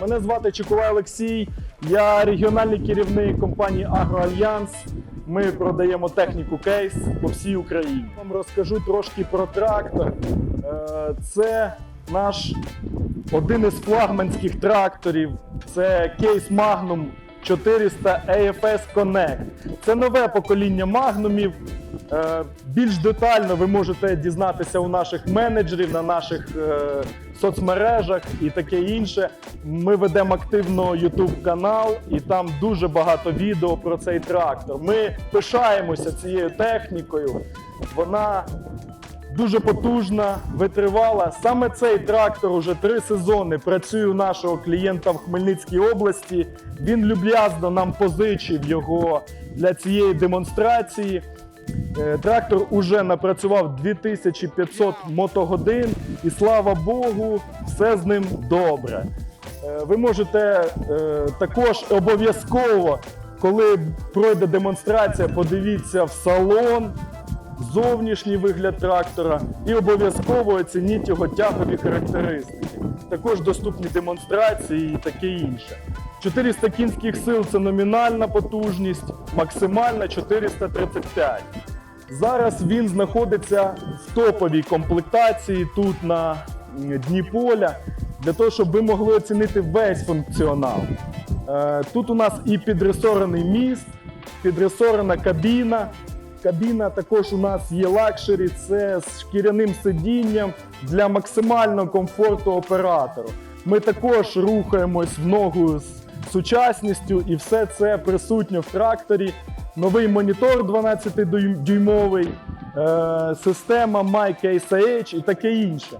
Мене звати Чекувай Олексій. Я регіональний керівник компанії Агроальянс. Ми продаємо техніку кейс по всій Україні. Вам розкажу трошки про трактор. Е, Це наш один із флагманських тракторів. Це кейс Magnum 400 AFS Connect. Це нове покоління магнумів. Е, Більш детально ви можете дізнатися у наших менеджерів на наших е, соцмережах і таке інше. Ми ведемо активно YouTube канал, і там дуже багато відео про цей трактор. Ми пишаємося цією технікою. Вона дуже потужна, витривала. Саме цей трактор уже три сезони працює у нашого клієнта в Хмельницькій області. Він люб'язно нам позичив його для цієї демонстрації. Е, Трактор уже напрацював 2500 мотогодин, і слава Богу, все з ним добре. Е, Ви можете е, також обов'язково, коли пройде демонстрація, подивіться в салон, зовнішній вигляд трактора і обов'язково оцініть його тягові характеристики. Також доступні демонстрації і таке інше. 400 кінських сил це номінальна потужність, максимальна 435. Зараз він знаходиться в топовій комплектації тут на дні поля, для того, щоб ви могли оцінити весь функціонал. Е, Тут у нас і підресорений міст, підресорена кабіна. Кабіна також у нас є лакшері, це з шкіряним сидінням для максимального комфорту оператору. Ми також рухаємось в ногу з сучасністю, і все це присутньо в тракторі. Новий монітор 12-дюймовий, система система MyCaseH і таке інше.